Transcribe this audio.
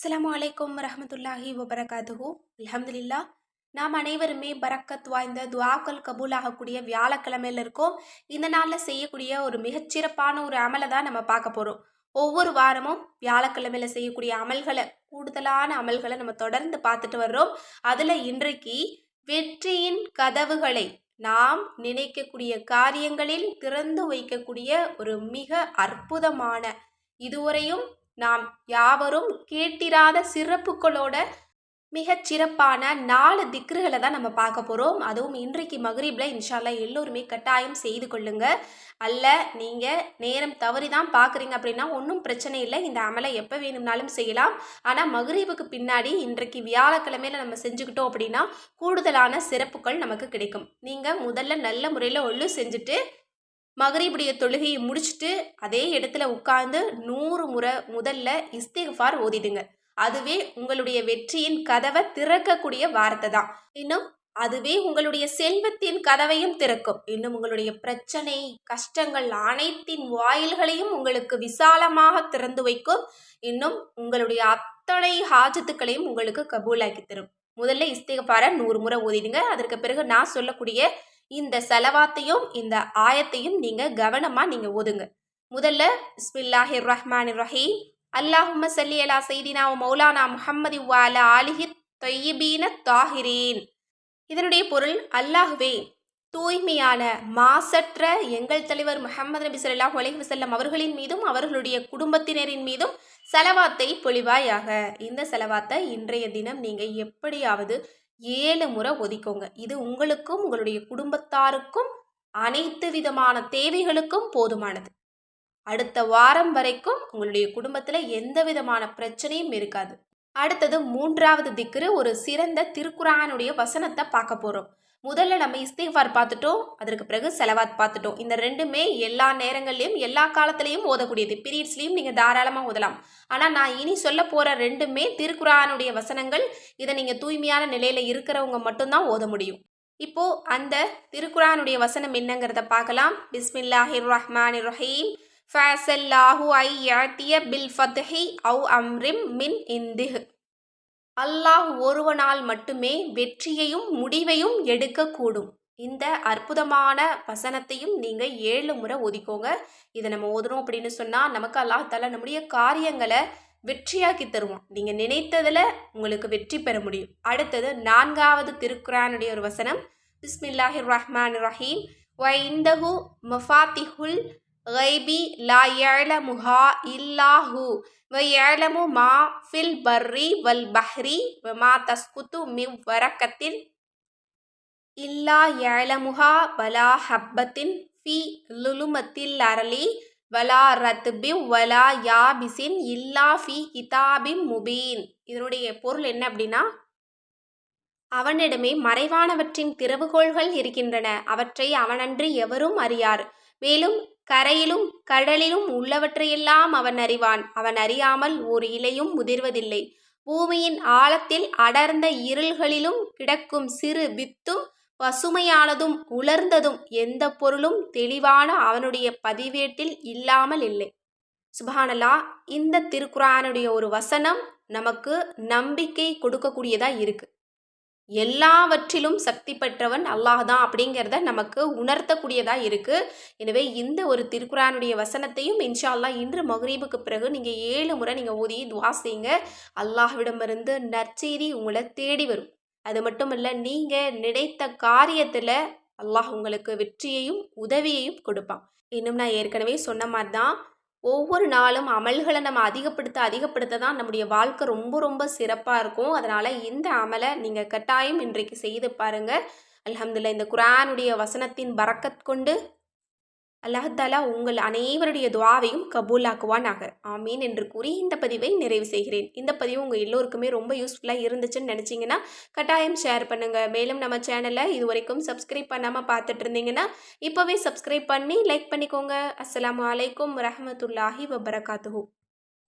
அஸ்லாம் அலைக்கும் ரஹமத்துல்லாஹி வபரகாதுஹு அலமதுல்லா நாம் அனைவருமே பரக்கத் வாய்ந்த துவாக்கள் கபூல் ஆகக்கூடிய வியாழக்கிழமையில இருக்கோம். இந்த நாளில் செய்யக்கூடிய ஒரு மிகச்சிறப்பான ஒரு அமலை தான் நம்ம பார்க்க போகிறோம் ஒவ்வொரு வாரமும் வியாழக்கிழமையில செய்யக்கூடிய அமல்களை கூடுதலான அமல்களை நம்ம தொடர்ந்து பார்த்துட்டு வர்றோம். அதில் இன்றைக்கு வெற்றியின் கதவுகளை நாம் நினைக்கக்கூடிய காரியங்களில் திறந்து வைக்கக்கூடிய ஒரு மிக அற்புதமான இதுவரையும் நாம் யாவரும் கேட்டிராத சிறப்புகளோட மிகச் சிறப்பான நாலு திக்ருகளை தான் நம்ம பார்க்க போகிறோம் அதுவும் இன்றைக்கு மகரீபில் இன்ஷால்லா எல்லோருமே கட்டாயம் செய்து கொள்ளுங்க. அல்ல நீங்கள் நேரம் தவறி தான் பார்க்குறீங்க அப்படின்னா ஒன்றும் பிரச்சனை இல்லை. இந்த அமலை எப்போ வேணும்னாலும் செய்யலாம். ஆனால் மகரீபுக்கு பின்னாடி இன்றைக்கு வியாழக்கிழமையில் நம்ம செஞ்சுக்கிட்டோம் அப்படின்னா கூடுதலான சிறப்புகள் நமக்கு கிடைக்கும். நீங்கள் முதல்ல நல்ல முறையில் ஒழு செஞ்சுட்டு மகரீபுடைய தொழுகையை முடிச்சுட்டு அதே இடத்துல உட்கார்ந்து நூறு முறை முதல்ல இஸ்திஃபார் ஓதிடுங்க. அதுவே உங்களுடைய வெற்றியின் கதவை திறக்கக்கூடிய வார்த்தை தான் இன்னும் அதுவே உங்களுடைய செல்வத்தின் கதவையும் திறக்கும். இன்னும் உங்களுடைய பிரச்சனை கஷ்டங்கள் அனைத்தின் வாயில்களையும் உங்களுக்கு விசாலமாக திறந்து வைக்கும். இன்னும் உங்களுடைய அத்தனை ஹாஜத்துக்களையும் உங்களுக்கு கபூலாக்கி தரும். முதல்ல இஸ்திகபார நூறு முறை ஓதிடுங்க. அதற்கு பிறகு நான் சொல்லக்கூடிய இந்த செலவாத்தையும் இந்த ஆயத்தையும் நீங்கள் கவனமாக நீங்கள் ஓதுங்க முதல்ல பிஸ்மில்லாஹி ரஹ்மான் ரஹீம் அல்லாஹும்ம சல்லி அலா செய்தினா மௌலானா முஹம்மதி வால ஆலிஹி தொய்யபீன தாஹிரீன். இதனுடைய பொருள் அல்லாஹுவே தூய்மையான மாசற்ற எங்கள் தலைவர் முகமது நபி சொல்லாஹ் அலஹி வசல்லம் அவர்களின் மீதும் அவர்களுடைய குடும்பத்தினரின் மீதும் செலவாத்தை பொழிவாயாக. இந்த செலவாத்தை இன்றைய தினம் நீங்கள் எப்படியாவது ஏழு முறை ஒதுக்கோங்க. இது உங்களுக்கும் உங்களுடைய குடும்பத்தாருக்கும் அனைத்து விதமான தேவைகளுக்கும் போதுமானது. அடுத்த வாரம் வரைக்கும் உங்களுடைய குடும்பத்தில் எந்த விதமான பிரச்சனையும் இருக்காது. அடுத்தது மூன்றாவது திக்ரு ஒரு சிறந்த திருக்குறானுடைய வசனத்தை பார்க்க போகிறோம் முதல்ல நம்ம இஸ்திஃபார் பார்த்துட்டோம் அதற்கு பிறகு செலவாத் பார்த்துட்டோம். இந்த ரெண்டுமே எல்லா நேரங்கள்லையும் எல்லா காலத்துலேயும் ஓதக்கூடியது. பீரியட்ஸ்லேயும் நீங்கள் தாராளமாக ஓதலாம். ஆனால் நான் இனி சொல்ல போகிற ரெண்டுமே திருக்குறானுடைய வசனங்கள் இதை நீங்கள் தூய்மையான நிலையில் இருக்கிறவங்க மட்டும்தான் ஓத முடியும். இப்போ அந்த திருக்குறானுடைய வசனம் என்னங்கிறத பார்க்கலாம். பிஸ்மில்லாஹிர் ரஹ்மான் ரஹீம் ஃபசல்லாஹு ஐ யாத்திய பில் ஃபத்ஹி அவு அம்ரிம் மின் இந்திஹ். அல்லாஹ் ஒருவனால் மட்டுமே வெற்றியையும் முடிவையும் எடுக்கக்கூடும். இந்த அற்புதமான வசனத்தையும் நீங்கள் ஏழு முறை ஒதுக்கோங்க இதை நம்ம ஓதுறோம் அப்படின்னு சொன்னால் நமக்கு அல்லாஹால நம்முடைய காரியங்களை வெற்றியாக்கி தருவோம் நீங்கள் நினைத்ததில் உங்களுக்கு வெற்றி பெற முடியும். அடுத்தது நான்காவது திருக்குறானுடைய ஒரு வசனம். பிஸ்மில்லாஹிர் ரஹ்மான் ரஹீம். வைந்தஹு மஃபாத்திஹுல் கைபி லா முஹா இல்லாஹூ ويعلم ما في البر والبحر وما تسقط من ورقة إلا يعلمها ولا حبة في ظلمة الأرض வலா ரத்பி வலா யாபிசின் இல்லா ஃபி கிதாபின் முபீன் இதனுடைய பொருள் என்ன அப்படின்னா அவனிடமே மறைவானவற்றின் திறவுகோள்கள் இருக்கின்றன அவற்றை அவனன்றி எவரும் அறியார் மேலும் கரையிலும் கடலிலும் உள்ளவற்றையெல்லாம் அவன் அறிவான். அவன் அறியாமல் ஒரு இலையும் முதிர்வதில்லை. பூமியின் ஆழத்தில் அடர்ந்த இருள்களிலும் கிடக்கும் சிறு வித்தும் பசுமையானதும் உலர்ந்ததும் எந்த பொருளும் தெளிவான அவனுடைய பதிவேட்டில் இல்லாமல் இல்லை. சுபானலா இந்த திருக்குறானுடைய ஒரு வசனம் நமக்கு நம்பிக்கை கொடுக்கக்கூடியதாக இருக்குது எல்லாவற்றிலும் சக்தி பெற்றவன் அல்லாஹ் தான் அப்படிங்கிறத நமக்கு உணர்த்தக்கூடியதாக இருக்குது எனவே இந்த ஒரு திருக்குறானுடைய வசனத்தையும் இன்ஷா அல்லா இன்று மகரீபுக்கு பிறகு நீங்கள் ஏழு முறை நீங்கள் ஓதி துவா செய்யுங்க. அல்லாஹ்விடமிருந்து நற்செய்தி உங்களை தேடி வரும். அது மட்டும் இல்லை நீங்கள் நினைத்த காரியத்தில் அல்லாஹ் உங்களுக்கு வெற்றியையும் உதவியையும் கொடுப்பான். இன்னும் நான் ஏற்கனவே சொன்ன மாதிரி தான் ஒவ்வொரு நாளும் அமல்களை நம்ம அதிகப்படுத்த அதிகப்படுத்த தான் நம்முடைய வாழ்க்கை ரொம்ப ரொம்ப சிறப்பாக இருக்கும். அதனால் இந்த அமலை நீங்கள் கட்டாயம் இன்றைக்கு செய்து பாருங்கள் அலமதுல்லா இந்த குரானுடைய வசனத்தின் பறக்கத் கொண்டு அல்லாஹாலா உங்கள் அனைவருடைய துவாவையும் கபூலாக்குவானாக. ஆமீன் என்று கூறி இந்த பதிவை நிறைவு செய்கிறேன். இந்த பதிவு உங்கள் எல்லோருக்குமே ரொம்ப யூஸ்ஃபுல்லாக இருந்துச்சுன்னு நினச்சிங்கன்னா கட்டாயம் ஷேர் பண்ணுங்கள் மேலும் நம்ம சேனலை இது வரைக்கும் சப்ஸ்கிரைப் பண்ணாமல் பார்த்துட்டு இருந்தீங்கன்னா இப்போவே சப்ஸ்கிரைப் பண்ணி லைக் பண்ணிக்கோங்க. அஸ்லாம் வலைக்கம் ரஹமத்துல்லாஹி வபரகாத்து